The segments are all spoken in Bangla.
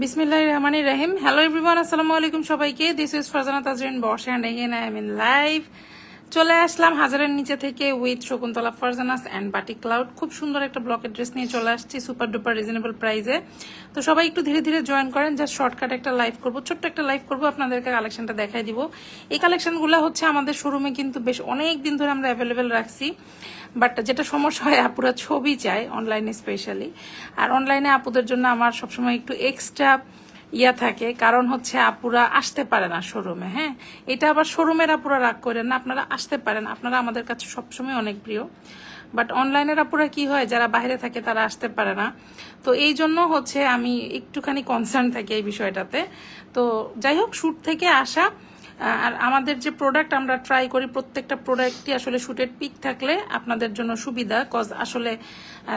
বিসমিল্লাহ রহমান রহিম হ্যালো এভরিওয়ান আসসালামু আলাইকুম সবাইকে। This is Farzana Tajrin boss and again I am in live চলে আসলাম হাজারের নিচে থেকে উইথ শকুন্তলা, ফারজানাস অ্যান্ড বাটি ক্লাউড খুব সুন্দর একটা ব্লকের ড্রেস নিয়ে চলে আসছি সুপার ডুপার রিজনেবল প্রাইসে তো সবাই একটু ধীরে ধীরে জয়েন করেন জাস্ট শর্টকাট একটা লাইভ করব। ছোট্ট একটা লাইভ করব, আপনাদেরকে কালেকশনটা দেখাই দিব। এই কালেকশনগুলো হচ্ছে আমাদের শোরুমে কিন্তু বেশ অনেক দিন ধরে আমরা অ্যাভেলেবেল রাখছি। বাট যেটা সমস্যা হয়, আপুরা ছবি চায় অনলাইনে স্পেশালি আর অনলাইনে আপুদের জন্য আমার সবসময় একটু এক্সট্রা ইয়া থাকে, কারণ হচ্ছে আপুরা আসতে পারে না শোরুমে হ্যাঁ? এটা আবার শোরুমের আপুরা রাগ করেন না, আপনারা আসতে পারেন, আপনারা আমাদের কাছে সবসময় অনেক প্রিয়। বাট অনলাইনের আপুরা কি হয়, যারা বাইরে থাকে তারা আসতে পারে না। তো এই জন্য হচ্ছে আমি একটুখানি কনসার্ন থাকি এই বিষয়টাতে। তো যাই হোক শ্যুট থেকে আসা আর আমাদের যে প্রোডাক্ট আমরা ট্রাই করি, প্রত্যেকটা প্রোডাক্টই আসলে শুটের পিক থাকলে আপনাদের জন্য সুবিধা কজ আসলে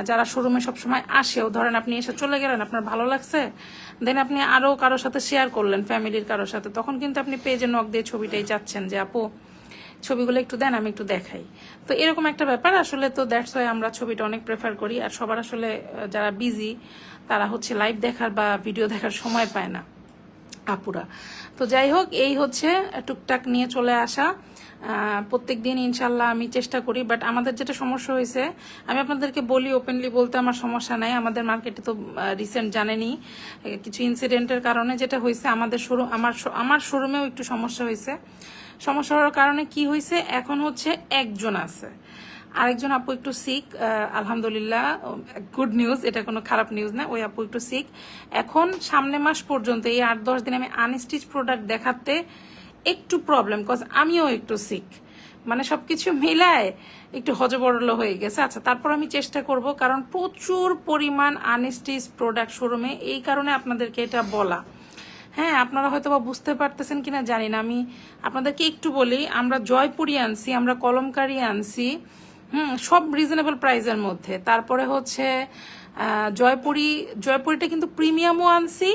যারা শোরুমে সবসময় আসেও, ধরেন আপনি এসে চলে গেলেন, আপনার ভালো লাগছে দেন আপনি আরও কারোর সাথে শেয়ার করলেন ফ্যামিলির কারোর সাথে, তখন কিন্তু আপনি পেজে নক দিয়ে ছবিটাই চাচ্ছেন যে, আপু, ছবিগুলো একটু দেন, আমি একটু দেখাই। তো এরকম একটা ব্যাপার, আসলে তো দ্যাটস ওয়াই আমরা ছবিটা অনেক প্রেফার করি, আর সবার আসলে যারা বিজি তারা হচ্ছে লাইভ দেখার বা ভিডিও দেখার সময় পায় না। আপুরা তো যাই হোক এই হচ্ছে টুকটাক নিয়ে চলে আসা। প্রত্যেক দিন ইনশাল্লাহ আমি চেষ্টা করি বাট আমাদের যেটা সমস্যা হয়েছে, আমি আপনাদেরকে বলি ওপেনলি বলতে আমার সমস্যা নাই। আমাদের মার্কেটে তো রিসেন্ট জানেনি। কিছু ইনসিডেন্টের কারণে যেটা হয়েছে, আমাদের শোরুম আমার আমার শোরুমেও একটু সমস্যা হয়েছে। সমস্যা হওয়ার কারণে কি হয়েছে, এখন হচ্ছে একজন আছে। আরেকজন আপু একটু সিক আলহামদুলিল্লাহ গুড নিউজ এটা কোনো খারাপ নিউজ না, ওই আপু একটু সিক এখন সামনে মাস পর্যন্ত এই আট, দশ দিন আমি আনস্টিচ প্রোডাক্ট দেখাতে একটু প্রবলেম কজ আমিও একটু সিক মানে সবকিছু মিলায় একটু হজবরল হয়ে গেছে। আচ্ছা তারপর আমি চেষ্টা করব, কারণ প্রচুর পরিমাণ আনস্টিচ প্রোডাক্ট শোরুমে এই কারণে আপনাদেরকে এটা বলা। হ্যাঁ আপনারা হয়তো বা বুঝতে পারতেছেন কিনা জানি না। আমি আপনাদেরকে একটু বলি, আমরা জয়পুরি আনছি, আমরা কলমকারি আনছি। হুম, সব রিজনেবল প্রাইসের মধ্যে। তারপরে হচ্ছে জয়পুরি, জয়পুরিটা কিন্তু প্রিমিয়ামও আনছি,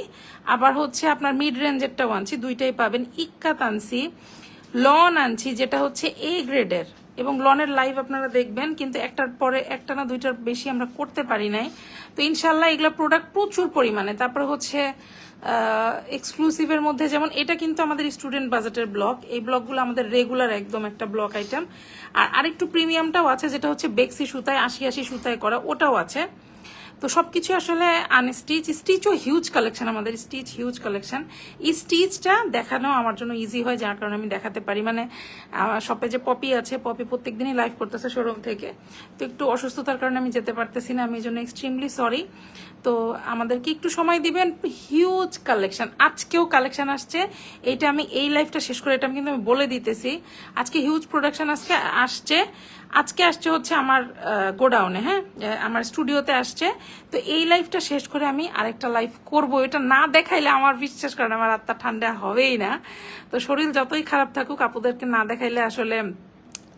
আবার হচ্ছে আপনার মিড রেঞ্জেরটাও আনছি, দুইটাই পাবেন। ইক্কাত আনছি, লন আনছি, যেটা হচ্ছে এ গ্রেডের এবং লনের লাইভ আপনারা দেখবেন, কিন্তু একটার পরে একটা না দুইটার বেশি আমরা করতে পারি নাই। তো ইনশাল্লাহ এগুলো প্রোডাক্ট প্রচুর পরিমাণে। তারপরে হচ্ছে এক্সক্লুসিভের মধ্যে যেমন এটা কিন্তু আমাদের স্টুডেন্ট বাজেটের ব্লক এই ব্লকগুলো আমাদের রেগুলার একদম একটা ব্লক আইটেম আর আরেকটু প্রিমিয়ামটাও আছে, যেটা হচ্ছে বেক্সি সুতায়, আশি আশি সুতায় করা, ওটাও আছে। তো সবকিছু আসলে আনস্টিচ স্টিচও হিউজ কালেকশন আমাদের স্টিচ হিউজ কালেকশন এই স্টিচটা দেখানো আমার জন্য ইজি হয়, যার কারণে আমি দেখাতে পারি। মানে শপে যে পপি আছে পপি প্রত্যেক দিনই লাইভ করতেছে শোরুম থেকে। তো একটু অসুস্থতার কারণে আমি যেতে পারতেছি না, আমি এই জন্য এক্সট্রিমলি সরি তো আমাদেরকে একটু সময় দিবেন হিউজ কালেকশন আজকেও কালেকশন আসছে। এইটা আমি এই লাইফটা শেষ করে, এটা আমি কিন্তু আমি বলে দিতেছি। আজকে হিউজ প্রোডাকশন আজকে আসছে। আজকে আসছে হচ্ছে আমার গোডাউনে হ্যাঁ? আমার স্টুডিওতে আসছে। তো এই লাইফটা শেষ করে আমি আরেকটা লাইফ করব। এটা না দেখাইলে আমার বিশ্বাস করেন, আমার আত্মা ঠান্ডা হবেই না। তো শরীর যতই খারাপ থাকুক, আপুদেরকে না দেখাইলে আসলে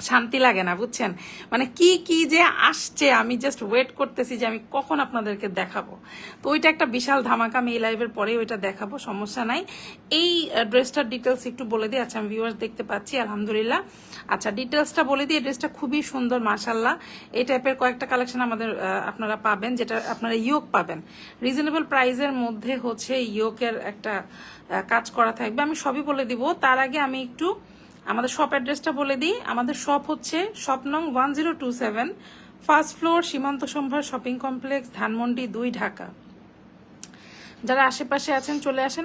শান্তি লাগে না, বুঝছেন? মানে কি কি যে আসছে, আমি জাস্ট ওয়েট করতেছি যে আমি কখন আপনাদেরকে দেখাবো। তো ওইটা একটা বিশাল ধামাকা আমি এই লাইভের পরে ওইটা দেখাবো, সমস্যা নাই। এই ড্রেসটার ডিটেলস একটু বলে দিই। আচ্ছা আমি ভিউয়ার্স দেখতে পাচ্ছি, আলহামদুলিল্লাহ। আচ্ছা ডিটেলসটা বলে দিই, এই ড্রেসটা খুবই সুন্দর মাসাল্লাহ এই টাইপের কয়েকটা কালেকশন আমাদের আপনারা পাবেন, যেটা আপনারা ইয়োক পাবেন। রিজনেবল প্রাইজের মধ্যে হচ্ছে ইয়োকের একটা কাজ করা থাকবে। আমি সবই বলে দিব। তার আগে আমি একটু আমাদের শপ অ্যাড্রেসটা বলে দিই। আমাদের শপ হচ্ছে shop one zero two seven first floor Simanta Sambhar shopping complex Dhanmondi দুই, ঢাকা। যারা আশেপাশে আছেন, চলে আসেন।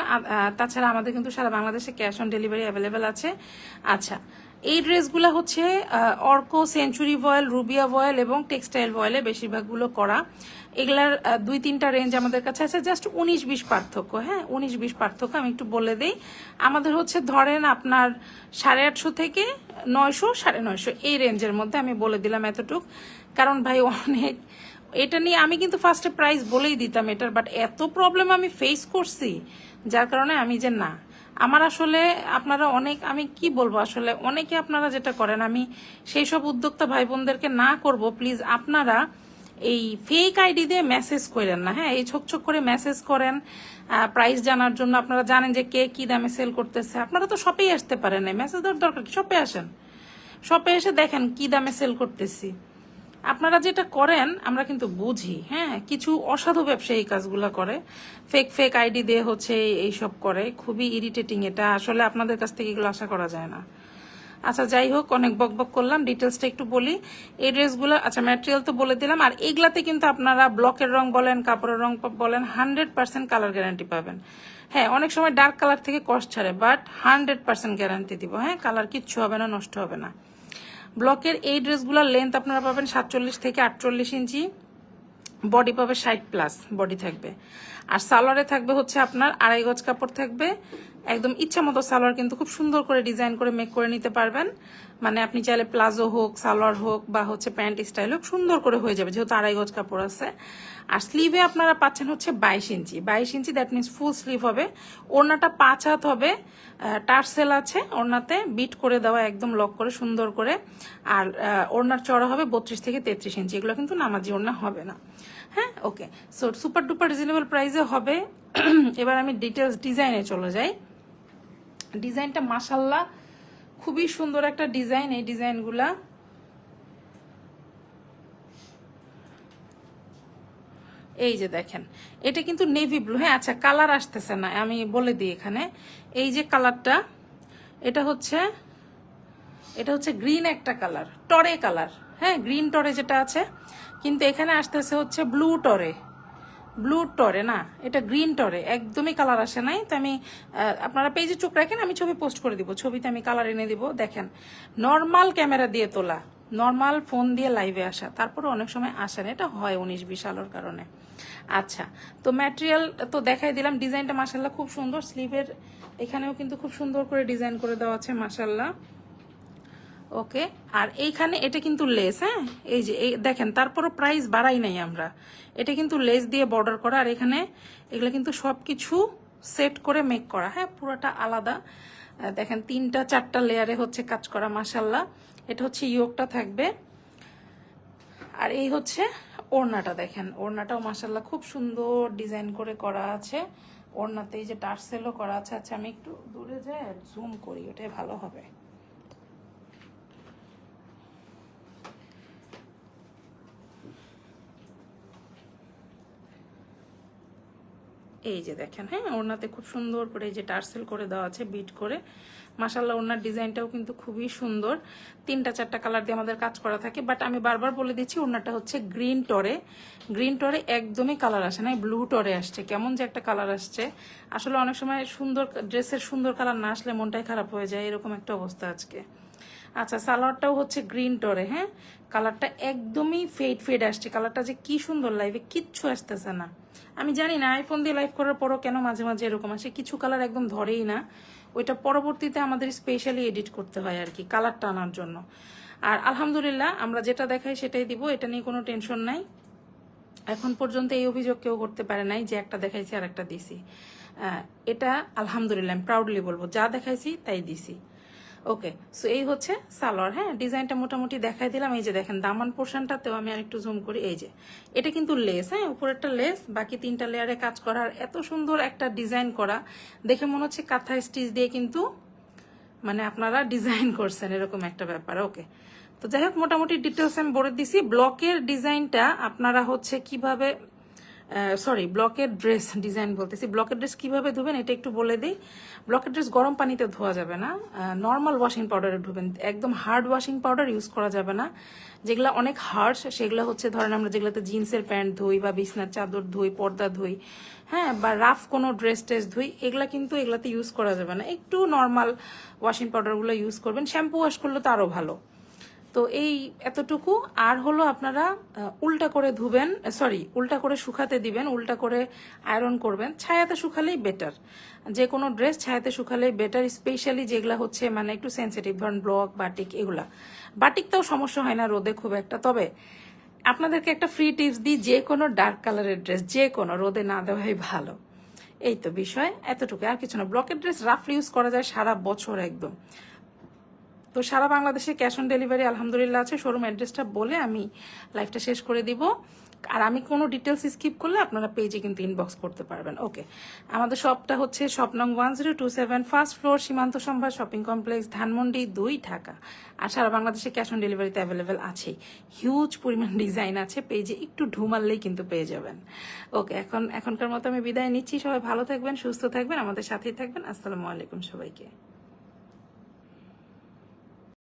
তাছাড়া আমাদের কিন্তু সারা বাংলাদেশে ক্যাশ অন ডেলিভারি অ্যাভেলেবেল আছে। আচ্ছা এই ড্রেসগুলো হচ্ছে অর্কো, সেঞ্চুরি ভয়েল, রুবিয়া ভয়েল এবং টেক্সটাইল ভয়েলে বেশিরভাগগুলো করা। এগুলার দুই তিনটা রেঞ্জ আমাদের কাছে আছে জাস্ট উনিশ বিশ পার্থক্য হ্যাঁ? উনিশ বিশ পার্থক্য, আমি একটু বলে দেই। আমাদের হচ্ছে ধরেন আপনার সাড়ে আটশো থেকে নয়শো, সাড়ে নয়শো, এই রেঞ্জের মধ্যে আমি বলে দিলাম এতটুক। কারণ ভাই, অনেক, এটা নিয়ে আমি কিন্তু ফার্স্টে প্রাইস বলেই দিতাম এটার বাট এত প্রবলেম আমি ফেস করছি, যার কারণে আমি যে না আমার আসলে আপনারা অনেক, আমি কি বলব আসলে, অনেকে আপনারা যেটা করেন, আমি সেই সব উদ্যোক্তা ভাই বোনদেরকে না করব প্লিজ আপনারা এই ফেক আইডি দিয়ে মেসেজ করেন না হ্যাঁ? এই ছোক ছোক করে মেসেজ করেন প্রাইস জানার জন্য আপনারা জানেন যে কে কি দামে সেল করতেছে। আপনারা তো শপেই আসতে পারেন মেসেজ দেওয়ার দরকার শপে আসেন। শপে এসে দেখেন কি দামে সেল করতেছি। আপনারা যেটা করেন, আমরা কিন্তু বুঝি হ্যাঁ? কিছু অসাধু ব্যবসায়ী কাজগুলো করে। ফেক ফেক আইডি দিয়ে হচ্ছে এইসব করে। খুবই ইরিটেটিং এটা। আসলে আপনাদের কাছ থেকে এগুলো আশা করা যায় না। আচ্ছা যাই হোক, অনেক বক বক করলাম। ডিটেলসটা একটু বলি। এই ড্রেসগুলো আচ্ছা ম্যাটেরিয়াল তো বলে দিলাম। আর এইগুলাতে কিন্তু আপনারা ব্লকের রং বলেন, কাপড়ের রং বলেন হান্ড্রেড পার্সেন্ট কালার গ্যারান্টি পাবেন। হ্যাঁ অনেক সময় ডার্ক কালার থেকে কষ্ট ছাড়ে বাট হান্ড্রেড পার্সেন্ট গ্যারান্টি দিব। হ্যাঁ কালার কিচ্ছু হবে না, নষ্ট হবে না। ব্লকের এই ড্রেসগুলোর লেন্থ আপনারা পাবেন সাতচল্লিশ থেকে আটচল্লিশ ইঞ্চি বডি পাবে ষাট প্লাস বডি থাকবে। আর সালোয়ারে থাকবে হচ্ছে আপনার আড়াই গজ কাপড় থাকবে। একদম ইচ্ছা মতো সালোয়ার কিন্তু খুব সুন্দর করে ডিজাইন করে মেক করে নিতে পারবেন। মানে আপনি চাইলে প্লাজো হোক, সালোয়ার হোক বা হচ্ছে প্যান্ট স্টাইল হোক, সুন্দর করে হয়ে যাবে, যেহেতু আড়াই গজ কাপড় আছে। আর স্লিভে আপনারা পাচ্ছেন হচ্ছে বাইশ ইঞ্চি। বাইশ inch that means full sleeve হবে। ওড়নাটা পাঁচ হাত হবে। টার্সেল আছে ওড়নাতে বিট করে দেওয়া, একদম লক করে সুন্দর করে। আর ওড়নার চড়া হবে বত্রিশ থেকে তেত্রিশ ইঞ্চি। এগুলো কিন্তু নামাজি ওড়না হবে না। হ্যাঁ okay so super duper reasonable প্রাইসে হবে। এবার আমি ডিটেলস ডিজাইনে চলে যাই। ডিজাইনটা মাসাল্লাহ খুবই সুন্দর একটা ডিজাইন এই ডিজাইনগুলা এই যে দেখেন, এটা কিন্তু নেভি ব্লু হ্যাঁ আচ্ছা কালার আসতেছে না, আমি বলে দিই এখানে। এই যে কালারটা এটা হচ্ছে এটা হচ্ছে গ্রিন একটা কালার টরে কালার হ্যাঁ গ্রিন টরে যেটা আছে, কিন্তু এখানে আসতেছে হচ্ছে ব্লু টরে ব্লু টরে না, এটা গ্রিন টরে একদমই কালার আসে নাই। তো আমি আপনারা পেজে চোখ রাখেন, আমি ছবি পোস্ট করে দিব। ছবিতে আমি কালার এনে দিব, দেখেন নর্মাল ক্যামেরা দিয়ে তোলা নর্মাল ফোন দিয়ে লাইভে আসা তারপরে অনেক সময় আসে না, এটা হয় উনিশ বিশ আলোর কারণে। আচ্ছা তো ম্যাটেরিয়াল তো দেখাই দিলাম ডিজাইনটা মাসাল্লাহ খুব সুন্দর স্লিভের এখানেও কিন্তু খুব সুন্দর করে ডিজাইন করে দেওয়া আছে মাসাল্লাহ ওকে আর এইখানে এটা কিন্তু লেস হ্যাঁ? এই যে দেখেন, তারপরও প্রাইস বাড়াই নাই আমরা। এটা কিন্তু লেস দিয়ে বর্ডার করা, আর এখানে এগুলো কিন্তু সব কিছু সেট করে মেক করা হ্যাঁ? পুরোটা আলাদা। দেখেন, তিনটা, চারটা লেয়ারে হচ্ছে কাজ করা মাসাল্লাহ এটা হচ্ছে ইয়োগটা থাকবে। আর এই হচ্ছে ওড়নাটা, দেখেন। ওড়নাটাও মাসাল্লাহ খুব সুন্দর ডিজাইন করে করা আছে। ওড়নাতে এই যে টার্সেলও করা আছে। আচ্ছা আমি একটু দূরে যাই জুম করি, ওটাই ভালো হবে। এই যে দেখেন হ্যাঁ ওড়নাতে খুব সুন্দর করে এই যে টার্সেল করে দেওয়া আছে, বিট করে। মাসাল্লাহ ওড়নার ডিজাইনটাও কিন্তু খুবই সুন্দর। তিনটা, চারটা কালার দিয়ে আমাদের কাজ করা থাকে বাট আমি বারবার বলে দিচ্ছি, ওড়নাটা হচ্ছে গ্রিন টরে। গ্রিন টরে একদমই কালার আসে না ব্লু টরে আসছে, কেমন যে একটা কালার আসছে। আসলে অনেক সময় সুন্দর ড্রেসের সুন্দর কালার না আসলে মনটাই খারাপ হয়ে যায়, এরকম একটা অবস্থা আজকে। আচ্ছা সালোয়ারটাও হচ্ছে গ্রিন টরে হ্যাঁ? কালারটা একদমই ফেড ফেড আসছে, কালারটা যে কি সুন্দর লাইভে কিচ্ছু আসতেছে না। আমি জানি না আইফোন দিয়ে লাইভ করার পরও কেন মাঝে মাঝে এরকম আসে, কিছু কালার একদম ধরেই না। ওইটা পরবর্তীতে আমাদের স্পেশালি এডিট করতে হয় আর কি কালারটা আনার জন্য। আর আলহামদুলিল্লাহ, আমরা যেটা দেখাই সেটাই দিব, এটা নিয়ে কোনো টেনশন নাই। এখন পর্যন্ত এই অভিযোগ কেউ করতে পারে নাই যে একটা দেখাইছি আর একটা দিছি। এটা আলহামদুলিল্লাহ, আমি প্রাউডলি বলব, যা দেখাইছি তাই দিছি। ওকে সো এই হচ্ছে সালোয়ার হ্যাঁ? ডিজাইনটা মোটামুটি দেখাই দিলাম। এই যে দেখেন, দামান পোর্শনটাতেও আমি আরেকটু জুম করি। এই যে, এটা কিন্তু লেস হ্যাঁ? উপরেরটা লেস বাকি তিনটা লেয়ারে কাজ করা। আর এত সুন্দর একটা ডিজাইন করা। দেখে মনে হচ্ছে কাঁথা স্টিচ দিয়ে কিন্তু মানে আপনারা ডিজাইন করছেন, এরকম একটা ব্যাপার। ওকে, তো যাই হোক, মোটামুটি ডিটেলস আমি বলে দিছি। ব্লকের ডিজাইনটা আপনারা হচ্ছে কীভাবে সরি ব্লকের ড্রেস ডিজাইন বলতেছি। ব্লকের ড্রেস কীভাবে ধুবেন এটা একটু বলে দিই। ব্লকের ড্রেস গরম পানিতে ধোয়া যাবে না। নর্মাল ওয়াশিং পাউডারে ধুবেন। একদম হার্ড ওয়াশিং পাউডার ইউজ করা যাবে না। যেগুলো অনেক হার্ড সেগুলো হচ্ছে ধরেন আমরা যেগুলোতে জিন্সের প্যান্ট ধুই বা বিছনার চাদর ধুই, পর্দা ধুই হ্যাঁ বা রাফ কোনো ড্রেস টেস ধুই, এগুলা কিন্তু এগুলাতে ইউজ করা যাবে না। একটু নর্মাল ওয়াশিং পাউডারগুলো ইউজ করবেন। শ্যাম্পু ওয়াশ করলে তো আরও ভালো। তো এই এতটুকু। আর হলো আপনারা উল্টা করে ধুবেন সরি উল্টা করে শুকাতে দিবেন, উল্টা করে আয়রন করবেন। ছায়াতে শুকালেই বেটার যে কোনো ড্রেস ছায়াতে শুকালেই বেটার স্পেশালি যেগুলা হচ্ছে মানে একটু সেন্সিটিভ ধরেন ব্লক বাটিক এগুলা। বাটিকটাও সমস্যা হয় না রোদে খুব একটা। তবে আপনাদেরকে একটা ফ্রি টিপস দিই, যে কোনো ডার্ক কালারের ড্রেস যে কোনো, রোদে না দেওয়াই ভালো। এই তো বিষয়, এতটুকু। আর কিছু না, ব্লকের ড্রেস রাফলি ইউজ করা যায় সারা বছর একদম। তো সারা বাংলাদেশে ক্যাশ অন ডেলিভারি আলহামদুলিল্লাহ আছে। শোরুম অ্যাড্রেসটা বলে আমি লাইভটা শেষ করে দিব। আর আমি কোনো ডিটেলস স্কিপ করলে আপনারা পেজে কিন্তু ইনবক্স করতে পারবেন। ওকে আমাদের শপটা হচ্ছে শপ নং one zero two seven first floor Simanta Sambhar shopping complex Dhanmondi দুই, ঢাকা। আর সারা বাংলাদেশে ক্যাশ অন ডেলিভারিতে অ্যাভেলেবেল আছেই। হিউজ পরিমাণ ডিজাইন আছে। পেজে একটু ঢুমাললেই কিন্তু পেয়ে যাবেন। ওকে এখন, এখনকার মতো আমি বিদায় নিচ্ছি। সবাই ভালো থাকবেন, সুস্থ থাকবেন, আমাদের সাথেই থাকবেন। আসসালামু আলাইকুম সবাইকে।